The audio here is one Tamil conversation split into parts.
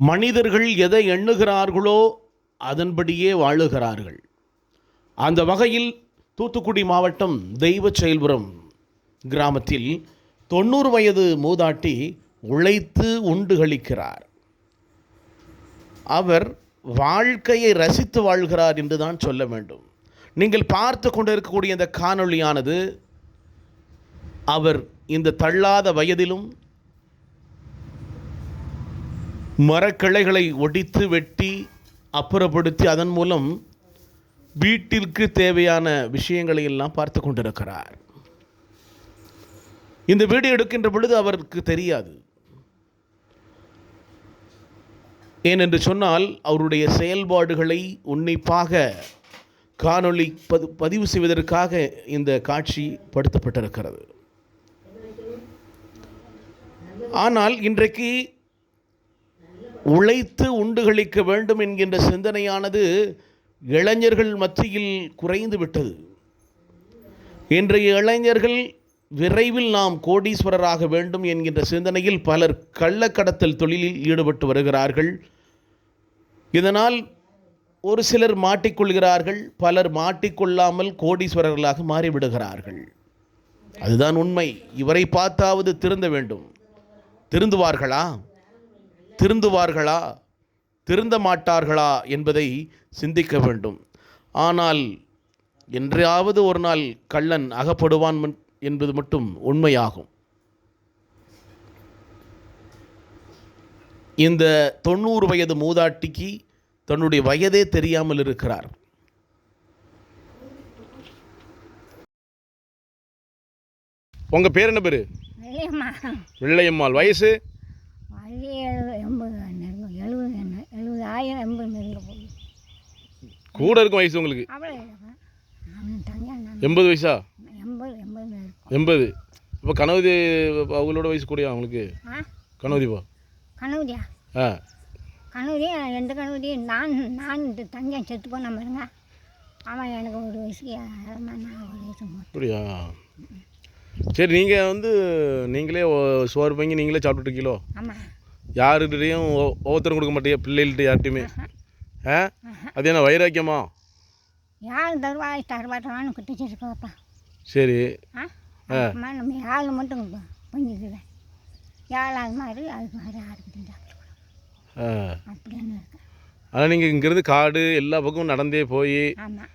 மனிதர்கள் எதை எண்ணுகிறார்களோ அதன்படியே வாழுகிறார்கள். அந்த வகையில் தூத்துக்குடி மாவட்டம் தெய்வ செயல்புரம் கிராமத்தில் தொண்ணூறு வயது மூதாட்டி உழைத்து உண்டு கழிக்கிறார் அவர் வாழ்க்கையை ரசித்து வாழ்கிறார் என்று தான் சொல்ல வேண்டும். நீங்கள் பார்த்து கொண்டிருக்கக்கூடிய இந்த காணொளியானது அவர் இந்த தள்ளாத வயதிலும் மரக்கிளைகளை ஒடித்து வெட்டி அப்புறப்படுத்தி அதன் மூலம் வீட்டிற்கு தேவையான விஷயங்களை எல்லாம் பார்த்து கொண்டிருக்கிறார். இந்த வீடியோ எடுக்கின்ற பொழுது அவருக்கு தெரியாது. ஏனென்று சொன்னால் அவருடைய செயல்பாடுகளை உன்னிப்பாக காணொளி பது பதிவு செய்வதற்காக இந்த காட்சி படுத்தப்பட்டிருக்கிறது. ஆனால் இன்றைக்கு உழைத்து உண்டுகளிக்க வேண்டும் என்கின்ற சிந்தனையானது இளைஞர்கள் மத்தியில் குறைந்து விட்டது. இன்றைய இளைஞர்கள் விரைவில் நாம் கோடீஸ்வரராக வேண்டும் என்கின்ற சிந்தனையில் பலர் கள்ளக்கடத்தல் தொழிலில் ஈடுபட்டு வருகிறார்கள். இதனால் ஒரு சிலர் மாட்டிக்கொள்கிறார்கள் பலர் மாட்டிக்கொள்ளாமல் கோடீஸ்வரர்களாக மாறிவிடுகிறார்கள். அதுதான் உண்மை. இவரை பார்த்தாவது திருந்த வேண்டும். திருந்துவார்களா? திருந்துவார்களா? திருந்த மாட்டார்களா என்பதை சிந்திக்க வேண்டும். ஆனால் என்றாவது ஒரு நாள் கள்ளன் அகப்படுவான் என்பது மட்டும் உண்மையாகும். இந்த தொண்ணூறு வயது மூதாட்டிக்கு தன்னுடைய வயதே தெரியாமல் இருக்கிறார். உங்கள் பேர் என்ன பேர்? வெள்ளையம்மாள். வயசு? எண்பது எழுபது என்ன எழுபது ஆயிரம் எண்பது நெருங்க போகுது. கூட இருக்கும் வயசு உங்களுக்கு? அவ்வளோ எண்பது வயசா? எண்பது எண்பது எண்பது. இப்போ கனவுதி அவங்களோட வயசு கூடயா அவங்களுக்கு கனவுதிப்பா கனவுதியா ஆ. கனவுதி எந்த கனவுதி நான் நான் இந்த தங்கன் செத்து போன பாருங்க. அவன் எனக்கு ஒரு வயசுக்கு ஒரு வயசு. அப்படியா? சரி நீங்கள் வந்து நீங்களே சோறு வாங்கி நீங்களே சாப்பிட்டுருக்கீங்களோ ஆமாம் யாருக்கிட்டையும் ஒவ்வொருத்தரும் கொடுக்க மாட்டீங்க பிள்ளைகள்ட்ட யார்ட்டையுமே ஆ? அது என்ன வைராக்கியமா? யார் தருவா தருவாட்டான்னு கிட்ட வச்சுருக்கோப்பா சரி. ஆ? நம்ம யாழ் மட்டும் பண்ணிக்கிறேன் ஏழாவது மாதிரி அதுக்கு மாதிரி யாருக்கிட்டையும் அப்படின்னு இருக்கேன் ஆனால் நீங்கள் இங்கேருந்து காடு எல்லா பக்கமும் நடந்தே போய் ஆமாம்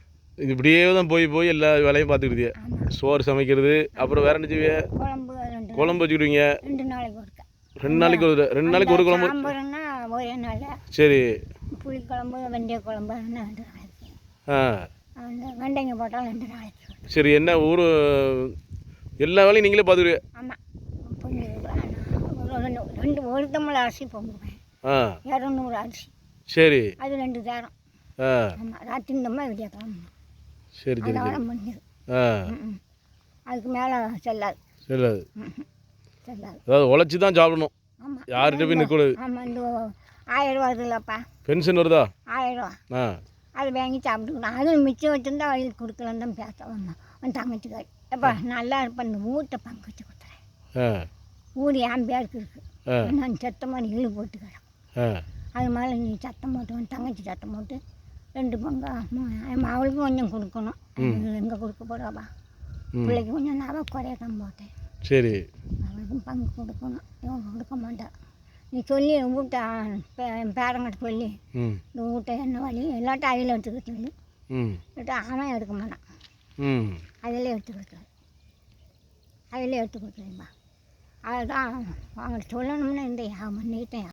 இப்படியே தான் போய் போய் எல்லா வேலையும் பார்த்துக்கிட்டீங்க. சோறு சமைக்கிறது அப்புறம் வேற என்ன செய்வீங்க? குழம்பு குழம்பு வச்சுக்கிடுவீங்க. ரெண்டு நாளைக்கு ஒருக்கா. ரெண்டு நாளைக்கு ஒரு ரெண்டு நாளைக்கு ஒரு குழம்பு. ஒரே நாள். சரி. புளி குழம்பு வெந்தய குழம்பு ரெண்டு நாளைக்கு ஆ. அந்த வெண்டைங்க போட்டால் ரெண்டு நாளைக்கு சரி என்ன ஊர்? எல்லா வேலையும் நீங்களே பார்த்துக்கிடுவீங்க ஆமாம் ரெண்டு ஒரு தமிழ் அரிசி பொங்குவேன். ஆ. இரநூறு அரிசி. சரி. அது ரெண்டு தேரம் ராத்திரி மாதிரி விடிய கிளம்பணும் சரி அதோட முடிஞ்சது. அதுக்கு மேலே செல்லாது. செல்லாது. அதாவது உழைச்சி தான் சாப்பிடணும் யார்கிட்ட போய் நிற்கக்கூடாது ஆயிரம் ரூபா வருதுல்லப்பா பென்ஷன் வருதா? ஆயிரம் ரூபா. ஆ. அது வாங்கி சாப்பிட்டுக்கணும். அதுவும் மிச்சம் வச்சுருந்தா வயலுக்கு கொடுக்கலன்னு தான் பேச வந்தோம் உன் தங்கச்சிக்காரி. எப்பா நல்லா இருப்பேன் இந்த ஊட்ட பங்கு வச்சு கொடுத்துறேன். ஊர் என் பேருக்கு இருக்குது ஆ. நான் சத்தமாக இழு போட்டு கிடக்கும் ஆ. அது மேலே நீ சத்தம் போட்டு உன் தங்கச்சி சத்தம் போட்டு ரெண்டு பங்கு அவளுக்கும் கொஞ்சம் கொடுக்கணும். எங்கே கொடுக்க போகிறாப்பா பிள்ளைக்கு கொஞ்சம் நான் குறையக்கம் போட்டேன். சரி. அவளுக்கும் பங்கு கொடுக்கணும் இவன் கொடுக்க மாட்டான். நீ சொல்லி வீட்டை என் பேரங்கிட்ட சொல்லி வீட்டை என்ன வழி? எல்லாட்டும் அதில் எடுத்துக்க சொல்லி. இல்லாட்டா அவன் எடுக்க மாட்டான். அதில் எடுத்து கொடுத்துரு அதில் எடுத்து கொடுத்துருப்பா அதுதான் அவங்க சொல்லணும்னு இந்த பண்ணிக்கிட்டேன்